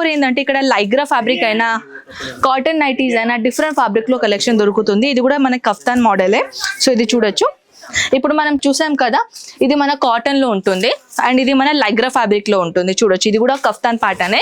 ఇంకోటి ఏంటంటే ఇక్కడ లైగ్రా ఫ్యాబ్రిక్ అయినా కాటన్ నైటీస్ అయినా డిఫరెంట్ ఫ్యాబ్రిక్లో కలెక్షన్ దొరుకుతుంది. ఇది కూడా మన కఫ్తాన్ మోడలే సో ఇది చూడొచ్చు. ఇప్పుడు మనం చూసాం కదా ఇది మన కాటన్లో ఉంటుంది. అండ్ ఇది మన లైగ్రా ఫ్యాబ్రిక్లో ఉంటుంది. చూడొచ్చు. ఇది కూడా కఫ్తాన్ పాటనే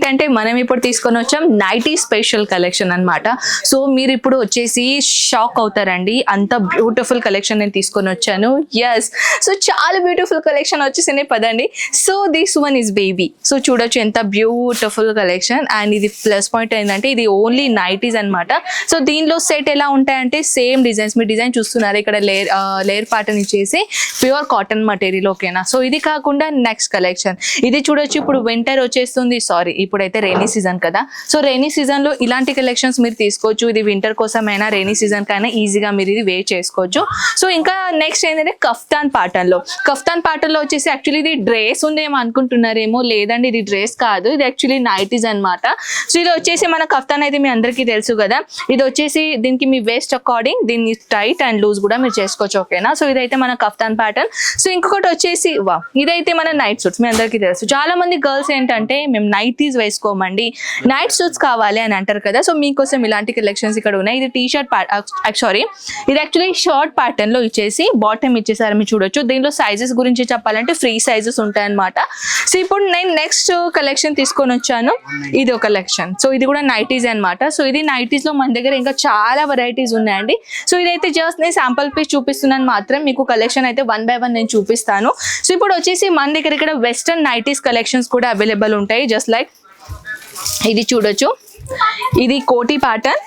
ఏంటంటే మనం ఇప్పుడు తీసుకొని వచ్చాం నైటీ స్పెషల్ కలెక్షన్ అన్నమాట. సో మీరు ఇప్పుడు వచ్చేసి షాక్ అవుతారండి. అంత బ్యూటిఫుల్ కలెక్షన్ నేను తీసుకొని వచ్చాను. ఎస్ సో చాలా బ్యూటిఫుల్ కలెక్షన్ వచ్చేసినాయి పదండి. So this one is baby. So చూడొచ్చు ఎంత బ్యూటిఫుల్ కలెక్షన్. అండ్ ఇది ప్లస్ పాయింట్ ఏంటంటే ఇది ఓన్లీ నైటీస్ అన్నమాట. సో దీనిలో సెట్ ఎలా ఉంటాయంటే సేమ్ డిజైన్స్. మీరు డిజైన్ చూస్తున్నారు ఇక్కడ లేయర్ లేయర్ ప్యాటర్న్ ఇచ్చేసి ప్యూర్ కాటన్ మటీరియల్ ఓకేనా? సో ఇది కాకుండా నెక్స్ట్ కలెక్షన్. ఇది చూడొచ్చు ఇప్పుడు వింటర్ వచ్చేస్తుంది. సారీ ఇప్పుడైతే రైనీ సీజన్ కదా. సో రైనీ సీజన్లో ఇలాంటి కలెక్షన్స్ మీరు తీసుకోవచ్చు. ఇది వింటర్ కోసమైనా రైనీ సీజన్ కైనా ఈజీగా మీరు ఇది వేర్ చేసుకోవచ్చు. సో ఇంకా నెక్స్ట్ ఏంటంటే కఫ్తాన్ పాటన్లో కఫ్తాన్ పాటన్లో వచ్చేసి యాక్చువల్లీ ఇది డ్రెస్ ఉందేమో అనుకుంటున్నారేమో లేదండి ఇది డ్రెస్ కాదు. ఇది యాక్చువల్లీ నైటీస్ అన్నమాట. సో ఇది వచ్చేసి మన కఫ్తాన్ అయితే మీ అందరికీ తెలుసు కదా. ఇది వచ్చేసి దీనికి మీ వేస్ట్ అకార్డింగ్ దీన్ని టైట్ అండ్ లూజ్ కూడా మీరు చేసుకోవచ్చు ఓకేనా సో ఇదైతే మన కఫ్తాన్ ప్యాటర్న్ సో ఇంకొకటి వచ్చేసి వా ఇదైతే మన నైట్ సూట్స్ మీ అందరికీ తెలుసు. చాలా మంది గర్ల్స్ ఏంటంటే మేము నైటీస్ వేసుకోమండి. నైట్ సూట్స్ కావాలి అని అంటారు కదా సో మీకోసం ఇలాంటి కలెక్షన్స్ ఇక్కడ ఉన్నాయి. ఇది టీ షర్ట్ సారీ ఇది యాక్చువల్లీ షార్ట్ ప్యాటర్న్లో ఇచ్చేసి బాటమ్ ఇచ్చేసారు మీరు చూడొచ్చు. దీనిలో సైజెస్ గురించి చెప్పాలంటే ఫ్రీ సైజెస్ ఉంటాయన్నమాట. సో ఇప్పుడు నేను నెక్స్ట్ కలెక్షన్ తీసుకొని వచ్చాను. ఇది ఒక కలెక్షన్ సో ఇది కూడా నైటీస్ అన్నమాట. సో ఇది నైటీస్లో మన దగ్గర ఇంకా చాలా వెరైటీస్ ఉన్నాయండి. సో ఇదైతే జస్ట్ నేను శాంపుల్ పీస్ చూపిస్తున్నాను మాత్రం. మీకు కలెక్షన్ అయితే వన్ బై వన్ నేను చూపిస్తాను. సో ఇప్పుడు వచ్చేసి మన దగ్గర ఇక్కడ వెస్టర్న్ నైటీస్ కలెక్షన్స్ కూడా అవైలబుల్ ఉంటాయి. జస్ట్ లైక్ ఇది చూడొచ్చు. ఇది కోటి ప్యాటర్న్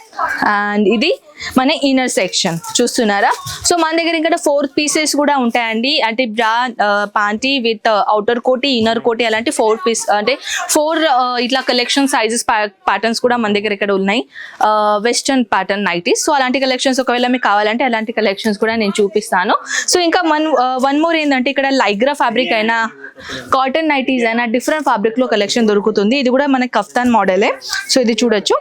అండ్ ఇది మన ఇన్నర్ సెక్షన్ చూస్తున్నారా? సో మన దగ్గర ఇక్కడ ఫోర్ పీసెస్ కూడా ఉంటాయండి. అంటే బ్రా పాంటీ విత్ అవుటర్ కోటి ఇన్నర్ కోటి అలాంటి ఫోర్ పీస్ అంటే ఫోర్ uh, ఇట్లా కలెక్షన్ సైజెస్ ప్యాటర్న్స్ కూడా మన దగ్గర ఇక్కడ ఉన్నాయి. వెస్టర్న్ ప్యాటర్న్ నైటీస్ సో అలాంటి కలెక్షన్స్ ఒకవేళ మీకు కావాలంటే అలాంటి కలెక్షన్స్ కూడా నేను చూపిస్తాను. సో ఇంకా వన్ వన్ మోర్ ఏంటంటే ఇక్కడ లైగ్రా ఫ్యాబ్రిక్ అయినా కాటన్ నైటీస్ అయినా డిఫరెంట్ ఫ్యాబ్రిక్లో కలెక్షన్ దొరుకుతుంది. ఇది కూడా మన కఫ్తాన్ మోడలే సో ఇది చూడొచ్చు.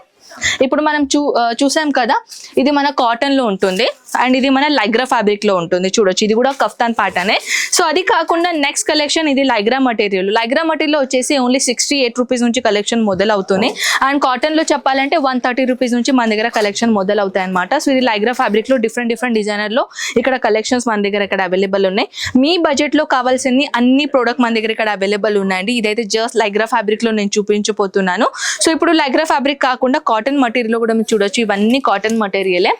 ఇప్పుడు మనం చూ చూసాం కదా ఇది మన కాటన్లో ఉంటుంది. అండ్ ఇది మన లైగ్రా ఫ్యాబ్రిక్లో ఉంటుంది. చూడొచ్చు. ఇది కూడా కఫ్తాన్ పాటనే సో అది కాకుండా నెక్స్ట్ కలెక్షన్ ఇది లైగ్రా మటీరియల్. లైగ్రా మటీరియల్ వచ్చేసి ఓన్లీ సిక్స్టీ ఎయిట్ రూపీస్ నుంచి కలెక్షన్ మొదలవుతుంది. అండ్ కాటన్లో చెప్పాలంటే వన్ థర్టీ రూపీస్ నుంచి మన దగ్గర కలెక్షన్ మొదలవుతాయి అనమాట సో ఇది లైగ్రా ఫ్యాబ్రిక్లో డిఫరెంట్ డిఫరెంట్ డిజైనర్లో ఇక్కడ కలెక్షన్స్ మన దగ్గర ఇక్కడ అవైలబుల్ ఉన్నాయి. మీ బడ్జెట్లో కావాల్సిన అన్ని ప్రోడక్ట్ మన దగ్గర ఇక్కడ అవైలబుల్ ఉన్నాయండి. ఇదైతే జస్ట్ లైగ్రా ఫ్యాబ్రిక్లో నేను చూపించబోతున్నాను. సో ఇప్పుడు లైగ్రా ఫ్యాబ్రిక్ కాకుండా కాటన్ కాటన్ మటీరియల్ కూడా మీరు చూడొచ్చు. ఇవన్నీ కాటన్ మటీరియలే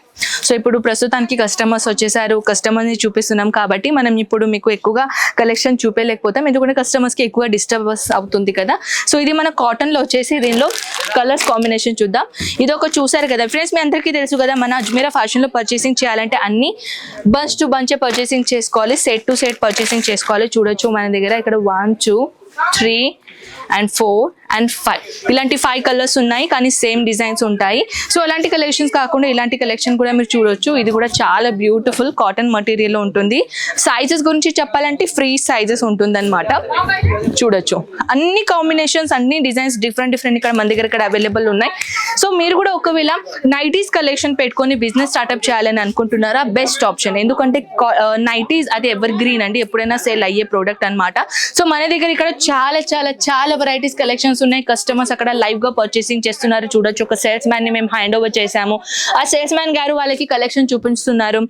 సో ఇప్పుడు ప్రస్తుతానికి కస్టమర్స్ వచ్చేసారు. కస్టమర్ని చూపిస్తున్నాం కాబట్టి మనం ఇప్పుడు మీకు ఎక్కువగా కలెక్షన్ చూపేయలేకపోతాం ఎందుకంటే కస్టమర్స్కి ఎక్కువ డిస్టర్బెన్స్ అవుతుంది కదా. సో ఇది మన కాటన్లో వచ్చేసి దీనిలో కలర్స్ కాంబినేషన్ చూద్దాం. ఇది ఒక చూసారు కదా. ఫ్రెండ్స్ మీ అందరికీ తెలుసు కదా మన అజ్మీరా ఫ్యాషన్లో పర్చేసింగ్ చేయాలంటే అన్ని బంచ్ టు బంచ్ పర్చేసింగ్ చేసుకోవాలి. సెట్ టు సెట్ పర్చేసింగ్ చేసుకోవాలి. చూడొచ్చు మన దగ్గర. ఇక్కడ one two three and four and five ఇలాంటి ఫైవ్ కలర్స్ ఉన్నాయి కానీ సేమ్ డిజైన్స్ ఉంటాయి. సో అలాంటి కలెక్షన్స్ కాకుండా ఇలాంటి కలెక్షన్ కూడా మీరు చూడొచ్చు. ఇది కూడా చాలా బ్యూటిఫుల్ కాటన్ మటీరియల్ ఉంటుంది. సైజెస్ గురించి చెప్పాలంటే ఫ్రీ సైజెస్ ఉంటుంది చూడొచ్చు. అన్ని కాంబినేషన్స్ అన్ని డిజైన్స్ డిఫరెంట్ డిఫరెంట్ ఇక్కడ మన దగ్గర ఇక్కడ అవైలబుల్ ఉన్నాయి. సో మీరు కూడా ఒకవేళ నైటీస్ కలెక్షన్ పెట్టుకొని బిజినెస్ స్టార్ట్అప్ చేయాలని అనుకుంటున్నారా? బెస్ట్ ఆప్షన్ ఎందుకంటే నైటీస్ అది ఎవర్ గ్రీన్ అండి. ఎప్పుడైనా సేల్ అయ్యే ప్రోడక్ట్ అన్నమాట. సో మన దగ్గర ఇక్కడ చాలా చాలా చాలా వెరైటీస్ కలెక్షన్స్ ఉన్నాయి. కస్టమర్స్ అక్కడ లైవ్గా పర్చేసింగ్ చేస్తున్నారు. చూడొచ్చు. ఒక సేల్స్ మ్యాన్ని మేము హ్యాండ్ ఓవర్ చేసాము ఆ సేల్స్ మ్యాన్ గారు వాళ్ళకి కలెక్షన్ చూపిస్తున్నారు.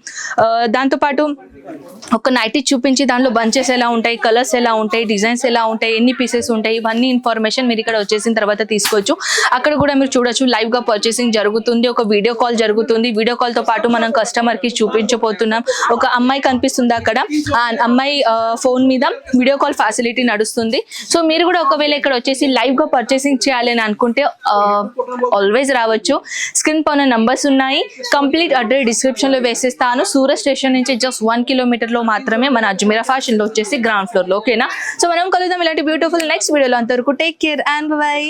దాంతో దాంతోపాటు ఒక నైటీ చూపించి దాంట్లో బంచెస్ ఎలా ఉంటాయి కలర్స్ ఎలా ఉంటాయి డిజైన్స్ ఎలా ఉంటాయి ఎన్ని పీసెస్ ఉంటాయి ఇవన్నీ ఇన్ఫర్మేషన్ మీరు ఇక్కడ వచ్చేసిన తర్వాత తీసుకోవచ్చు. అక్కడ కూడా మీరు చూడొచ్చు. లైవ్గా పర్చేసింగ్ జరుగుతుంది. ఒక వీడియో కాల్ జరుగుతుంది. వీడియో కాల్తో పాటు మనం కస్టమర్కి చూపించబోతున్నాం. ఒక అమ్మాయి కనిపిస్తుంది అక్కడ. ఆ అమ్మాయి ఫోన్ మీద వీడియో కాల్ ఫెసిలిటీ నడుస్తుంది. సో మీరు కూడా ఒకవేళ ఇక్కడ వచ్చేసి లైవ్గా పర్చేసింగ్ చేయాలి అని అనుకుంటే ఆల్వేస్ రావచ్చు. స్క్రీన్ పైన నంబర్స్ ఉన్నాయి. కంప్లీట్ అడ్రస్ డిస్క్రిప్షన్లో వేసేస్తాను. సూరత్ స్టేషన్ నుంచి జస్ట్ వన్ కిలోమీటర్లో మాత్రమే మన అజ్మీరా ఫ్యాషన్లో వచ్చేసి గ్రౌండ్ ఫ్లోర్లో ఓకేనా సో మనం కలుద్దాం ఇలాంటి బ్యూటిఫుల్ నెక్స్ట్ వీడియోలో అంతవరకు టేక్ కేర్ అండ్ బై